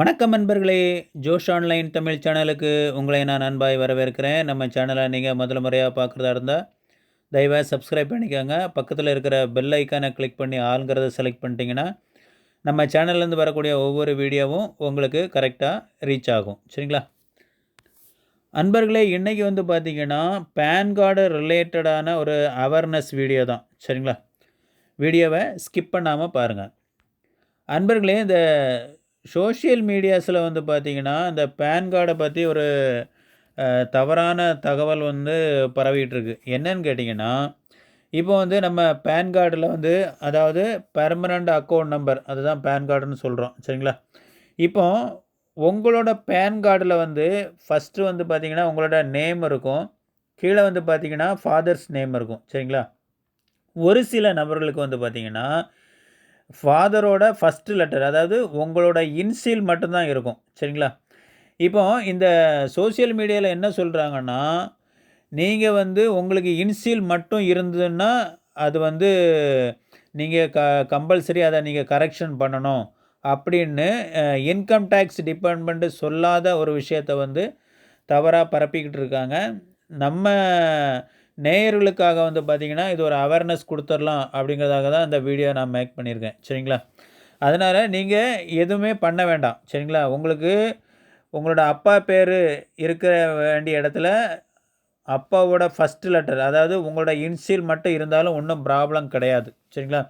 வணக்கம் நண்பர்களே. ஜோஷ் ஆன்லைன் தமிழ் சேனலுக்கு உங்களை நான் அன்பாய் வரவேற்கிறேன். நம்ம சேனலை நீங்கள் முதல் முறையாக பார்க்குறதா இருந்தால் தயவாக சப்ஸ்கிரைப் பண்ணிக்கோங்க. பக்கத்தில் இருக்கிற பெல் ஐக்கானை கிளிக் பண்ணி ஆளுங்கிறத செலக்ட் பண்ணிட்டீங்கன்னா நம்ம சேனல்லேருந்து வரக்கூடிய ஒவ்வொரு வீடியோவும் உங்களுக்கு கரெக்டாக ரீச் ஆகும். சரிங்களா? அன்பர்களே இன்றைக்கி வந்து பார்த்திங்கன்னா பேன் கார்டு ரிலேட்டடான ஒரு அவேர்னஸ் வீடியோ தான். சரிங்களா? வீடியோவை ஸ்கிப் பண்ணாமல் பாருங்கள் அன்பர்களே இந்த சோஷியல் மீடியாஸில் வந்து பார்த்திங்கன்னா இந்த பேன் கார்டை பற்றி ஒரு தவறான தகவல் வந்து பரவிட்டுருக்கு என்னன்னு கேட்டிங்கன்னா இப்போ வந்து நம்ம பேன் கார்டில் வந்து அதாவது பெர்மனண்ட் அக்கௌண்ட் நம்பர் அதுதான் பேன் கார்டுன்னு சொல்கிறோம் சரிங்களா? இப்போ உங்களோட பேன் கார்டில் வந்து ஃபஸ்ட்டு வந்து பார்த்தீங்கன்னா உங்களோட நேம் இருக்கும். கீழே வந்து பார்த்திங்கன்னா ஃபாதர்ஸ் நேம் இருக்கும் சரிங்களா? ஒரு சில நபர்களுக்கு வந்து பார்த்தீங்கன்னா ஃபாதரோட ஃபஸ்ட்டு லெட்டர் அதாவது உங்களோட இன்சியல் மட்டும்தான் இருக்கும். சரிங்களா? இப்போ இந்த சோஷியல் மீடியாவில் என்ன சொல்கிறாங்கன்னா நீங்கள் வந்து உங்களுக்கு இன்சியல் மட்டும் இருந்ததுன்னா அது வந்து நீங்கள் க கம்பல்சரி அதை நீங்கள் கரெக்ஷன் பண்ணணும் அப்படின்னு இன்கம் டேக்ஸ் டிபார்ட்மெண்ட்டு சொல்லாத ஒரு விஷயத்தை வந்து தவறாக பரப்பிக்கிட்டு இருக்காங்க. நம்ம நேயர்களுக்காக வந்து பார்த்திங்கன்னா இது ஒரு அவேர்னஸ் கொடுத்துடலாம் அப்படிங்கிறதாக தான் இந்த வீடியோ நான் மேக் பண்ணியிருக்கேன். சரிங்களா? அதனால் நீங்கள் எதுவுமே பண்ண வேண்டாம். சரிங்களா? உங்களுக்கு உங்களோட அப்பா பேர் இருக்கிற வேண்டிய இடத்துல அப்பாவோட ஃபஸ்ட் லெட்டர் அதாவது உங்களோட இன்சியல் மட்டும் இருந்தாலும் ஒன்றும் ப்ராப்ளம் கிடையாது. சரிங்களா?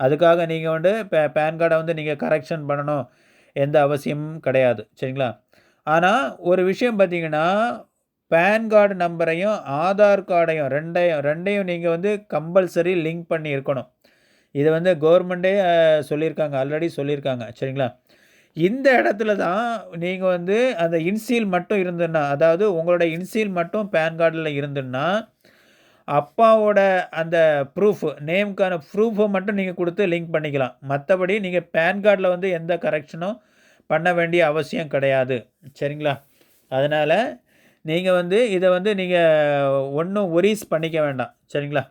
அதுக்காக நீங்கள் வந்து பே பேன் கார்டை வந்து நீங்கள் கரெக்ஷன் பண்ணணும். எந்த அவசியமும் கிடையாது. சரிங்களா? ஆனால் ஒரு விஷயம் பார்த்தீங்கன்னா பேன் கார்டு நம்பரையும் ஆதார் கார்டையும் ரெண்டையும் ரெண்டையும் நீங்கள் வந்து கம்பல்சரி லிங்க் பண்ணி இருக்கணும். இதை வந்து கவர்மெண்ட்டே சொல்லியிருக்காங்க. ஆல்ரெடி சொல்லியிருக்காங்க. சரிங்களா? இந்த இடத்துல தான் நீங்கள் வந்து அந்த இன்சியல் மட்டும் இருந்துன்னா அதாவது உங்களோட இன்சியல் மட்டும் பேன் கார்டில் இருந்துன்னா அப்பாவோட அந்த ப்ரூஃப் நேமுக்கான ப்ரூஃபை மட்டும் நீங்கள் கொடுத்து லிங்க் பண்ணிக்கலாம். மற்றபடி நீங்கள் பேன் கார்டில் வந்து எந்த கரெக்ஷனும் பண்ண வேண்டிய அவசியம் கிடையாது. சரிங்களா? அதனால் நீங்கள் வந்து இதை வந்து நீங்கள் ஒன்றும் ஒரீஸ் பண்ணிக்க வேண்டாம். சரிங்களா?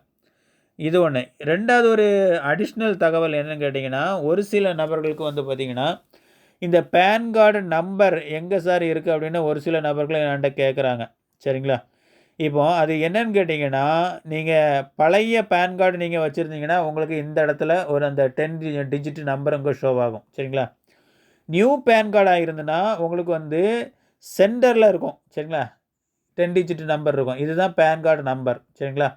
இது ஒன்று ரெண்டாவது ஒரு அடிஷ்னல் தகவல் என்னன்னு கேட்டிங்கன்னா ஒரு சில நபர்களுக்கு வந்து பார்த்திங்கன்னா இந்த பேன் கார்டு நம்பர் எங்கே சார் இருக்குது அப்படின்னு ஒரு சில நபர்கள் என்கிட்ட கேட்குறாங்க சரிங்களா? இப்போ அது என்னன்னு கேட்டிங்கன்னா நீங்கள் பழைய பேன் கார்டு நீங்கள் வச்சுருந்தீங்கன்னா உங்களுக்கு இந்த இடத்துல ஒரு அந்த டென் டிஜிட் நம்பர் உங்கள் ஷோ ஆகும். சரிங்களா? நியூ பேன் கார்டாக இருந்ததுன்னா உங்களுக்கு வந்து சென்டரில் இருக்கும். சரிங்களா? டென் டிஜிட் நம்பர் இருக்கும். இதுதான் பேன் கார்டு நம்பர் சரிங்களா?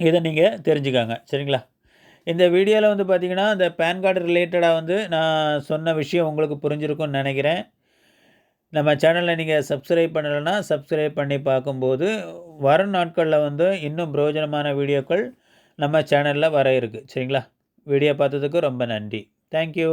இதை நீங்கள் தெரிஞ்சுக்காங்க. சரிங்களா? இந்த வீடியோவில் வந்து பார்த்தீங்கன்னா இந்த பேன் கார்டு ரிலேட்டடாக வந்து நான் சொன்ன விஷயம் உங்களுக்கு புரிஞ்சிருக்கும்னு நினைக்கிறேன். நம்ம சேனலில் நீங்கள் சப்ஸ்கிரைப் பண்ணலைன்னா சப்ஸ்கிரைப் பண்ணி பார்க்கும்போது வரும் நாட்களில் வந்து இன்னும் பிரயோஜனமான வீடியோக்கள் நம்ம சேனலில் வர இருக்குது சரிங்களா? வீடியோ பார்த்ததுக்கு ரொம்ப நன்றி. தேங்க்யூ